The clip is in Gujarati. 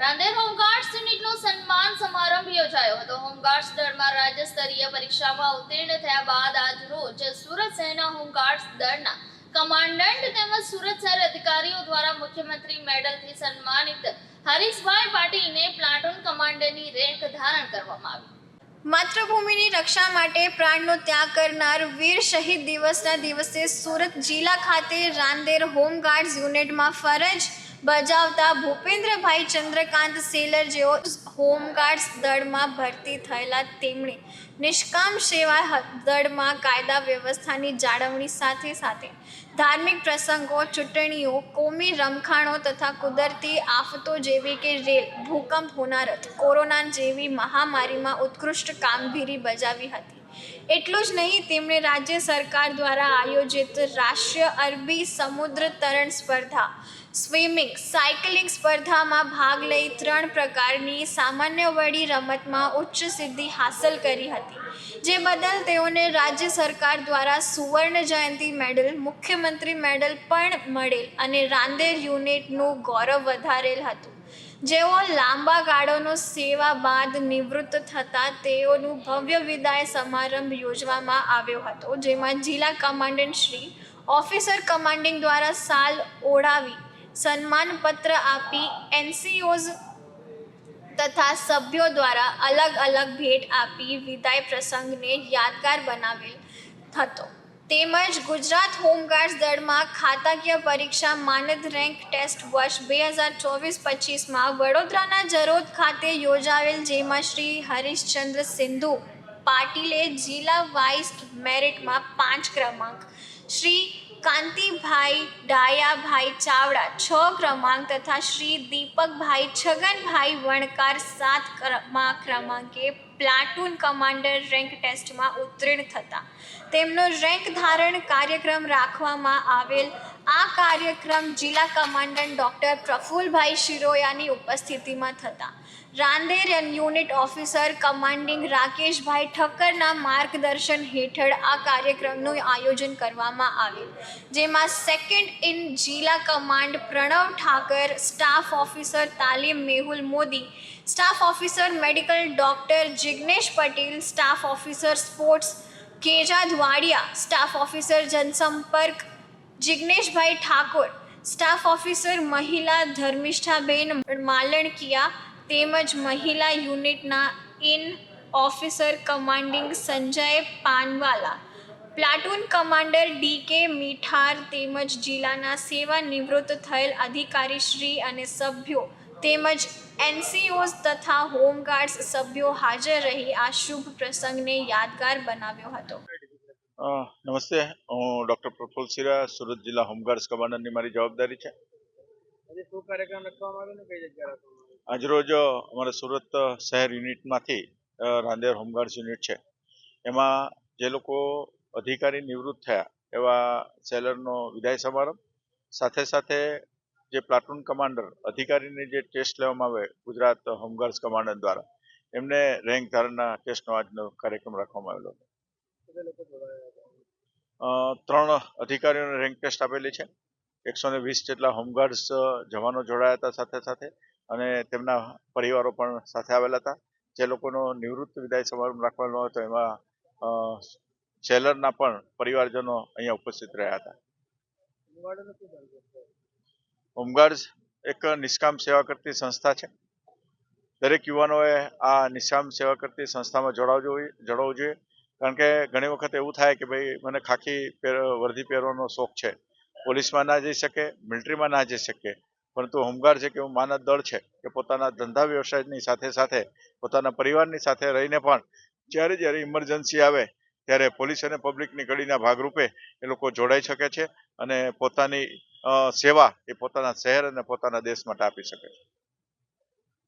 રાંદેર હોમગાર્ડ્સ યુનિટનો સન્માન સમારંભ યોજાયો હતો. હોમગાર્ડ્સ દળમાં રાજ્ય સ્તરીય પરીક્ષામાં ઉત્તીર્ણ થયા બાદ આજ રોજ સુરત શહેરના હોમગાર્ડ્સ દળના કમાન્ડન્ટ તેમજ સુરત શહેર અધિકારીઓ દ્વારા મુખ્યમંત્રી મેડલથી સન્માનિત હરીશભાઈ પાટીલને પ્લાટુન કમાન્ડરની રેન્ક ધારણ કરવામાં આવી. માતૃભૂમિની રક્ષા માટે પ્રાણનો ત્યાગ કરનાર વીર શહીદ દિવસના દિવસે સુરત જિલ્લા ખાતે રાંદેર હોમગાર્ડ્સ યુનિટમાં ફરજ બજાવતા ભૂપેન્દ્રભાઈ ચંદ્રકાંત સેલર જેઓ હોમગાર્ડ્સ દળમાં ભરતી થયેલા તેમણે નિષ્કામ સેવા દળમાં કાયદા વ્યવસ્થાની જાળવણી સાથે સાથે ધાર્મિક પ્રસંગો, ચૂંટણીઓ, કોમી રમખાણો તથા કુદરતી આફતો જેવી કે રેલ, ભૂકંપ, હોનારત, કોરોના જેવી મહામારીમાં ઉત્કૃષ્ટ કામગીરી બજાવી હતી. એટલું જ નહીં, તેમણે રાજ્ય સરકાર દ્વારા આયોજિત રાષ્ટ્રીય અરબી સમુદ્ર તરણ સ્પર્ધા, સ્વિમિંગ, સાયકલિંગ સ્પર્ધામાં ભાગ લઈ ત્રણ પ્રકારની સામાન્ય વળી રમતમાં ઉચ્ચ સિદ્ધિ હાંસલ કરી હતી, જે બદલ તેઓને રાજ્ય સરકાર દ્વારા સુવર્ણ જયંતિ મેડલ, મુખ્યમંત્રી મેડલ પણ મળેલ અને રાંદેર યુનિટનું ગૌરવ વધારેલ હતું. જેઓ લાંબા ગાળોનો સેવા બાદ નિવૃત્ત થતાં તેઓનું ભવ્ય વિદાય સમારંભ યોજવામાં આવ્યો હતો, જેમાં જિલ્લા કમાન્ડન્ટ શ્રી, ઓફિસર કમાન્ડિંગ દ્વારા સાલ ઓઢાવી, સન્માનપત્ર આપી, એનસીઓઝ તથા સભ્યો દ્વારા અલગ અલગ ભેટ આપી વિદાય પ્રસંગને યાદગાર બનાવેલ હતો. તેમજ ગુજરાત હોમગાર્ડ્સ દળમાં ખાતાકીય પરીક્ષા માનદ રેન્ક ટેસ્ટ વર્ષ બે હજાર ચોવીસ પચીસમાં વડોદરાના જરોદ ખાતે યોજાવેલ જેમાં શ્રી હરીશચંદ્ર સિંધુ, પાટીલે જિલ્લા વાઇસ મેરિટમાં પાંચ ક્રમાંક શ્રી કાંતિભાઈ ડાયાભાઈ ચાવડા છ ક્રમાંક તથા શ્રી દીપકભાઈ છગનભાઈ વણકાર સાત ક્રમા ક્રમાંકે પ્લાટૂન કમાન્ડર રેન્ક ટેસ્ટમાં ઉત્તીર્ણ થતા. તેમનો રેન્ક ધારણ કાર્યક્રમ રાખવામાં આવેલ આ કાર્યક્રમ જિલ્લા કમાન્ડન્ટ ડૉક્ટર પ્રફુલભાઈ શિરોયાની ઉપસ્થિતિમાં થતા. Rander unit officer commanding Rakeshbhai ઠક્કરના માર્ગદર્શન હેઠળ આ કાર્યક્રમનું આયોજન કરવામાં આવેલ જેમાં સેકન્ડ ઇન જિલ્લા command Pranav Thakar staff officer તાલીમ Mehul Modi staff officer medical doctor Jignesh Patel staff officer sports કેજા ધ્વાડિયા staff officer જનસંપર્ક જિગ્નેશભાઈ ઠાકોર સ્ટાફ ઓફિસર મહિલા ધર્મિષ્ઠાબેન માલણકિયા તેમજ મહિલા યુનિટના in officer commanding Sanjay Panwala platoon commander D K Mithar તેમજ જિલ્લાના સેવા નિવૃત્ત થયેલ અધિકારીશ્રી અને સભ્યો તેમજ એનસીઓઝ તથા હોમગાર્ડ્સ સભ્યો હાજર રહી આ શુભ પ્રસંગને યાદગાર બનાવ્યો હતો. નમસ્તે. હું ડૉક્ટર પ્રફુલ સિરા સુરત જિલ્લા હોમગાર્ડ્સ કમાન્ડરની મારી જવાબદારી છે? આજરોજ અમારા સુરત શહેર યુનિટમાંથી રાંદેર હોમગાર્ડ્સ યુનિટ છે. એમાં જે લોકો અધિકારી નિવૃત્ત થયા એવા સેલરનો વિદાય સમારંભ સાથે સાથે જે પ્લાટૂન કમાન્ડર અધિકારીની જે ટેસ્ટ લેવામાં આવે ગુજરાત હોમગાર્ડ્સ કમાન્ડર દ્વારા એમને રેન્ક ધારણના ટેસ્ટનો આજનો કાર્યક્રમ રાખવામાં આવેલો હતો. ત્રણ અધિકારીઓને રેન્ક ટેસ્ટ આપેલી છે. એકસો ને વીસ જેટલા હોમગાર્ડ્સ જવાનો જોડાયા હતા સાથે સાથે અને તેમના પરિવારો પણ સાથે આવેલા હતા. જે લોકોનો નિવૃત્ત વિદાય સમારંભ રાખવાનો હતો, એમાં જેલરના પણ પરિવારજનો અહીંયા ઉપસ્થિત રહ્યા હતા? હોમગાર્ડ્સ એક નિષ્કામ સેવા કરતી સંસ્થા છે. દરેક યુવાનોએ આ નિષ્કામ સેવા કરતી સંસ્થામાં જોડાવવું જોઈએ જોડાવવું જોઈએ. કારણ કે ઘણી વખત એવું થાય કે ભાઈ, મને ખાખી વર્ધી પહેરવાનો શોખ છે. પોલીસમાં ના જઈ શકે, મિલિટરીમાં ના જઈ શકે. પરંતુ હોમગાર્ડ છે કે એવું માનદ દળ છે કે પોતાના ધંધા વ્યવસાયની સાથે સાથે, પોતાના પરિવારની સાથે રહીને પણ જ્યારે જ્યારે ઇમરજન્સી આવે, ત્યારે પોલીસ અને પબ્લિકની કડીના ભાગરૂપે એ લોકો જોડાઈ શકે છે અને પોતાની સેવા એ પોતાના શહેર અને પોતાના દેશ માટે આપી શકે છે.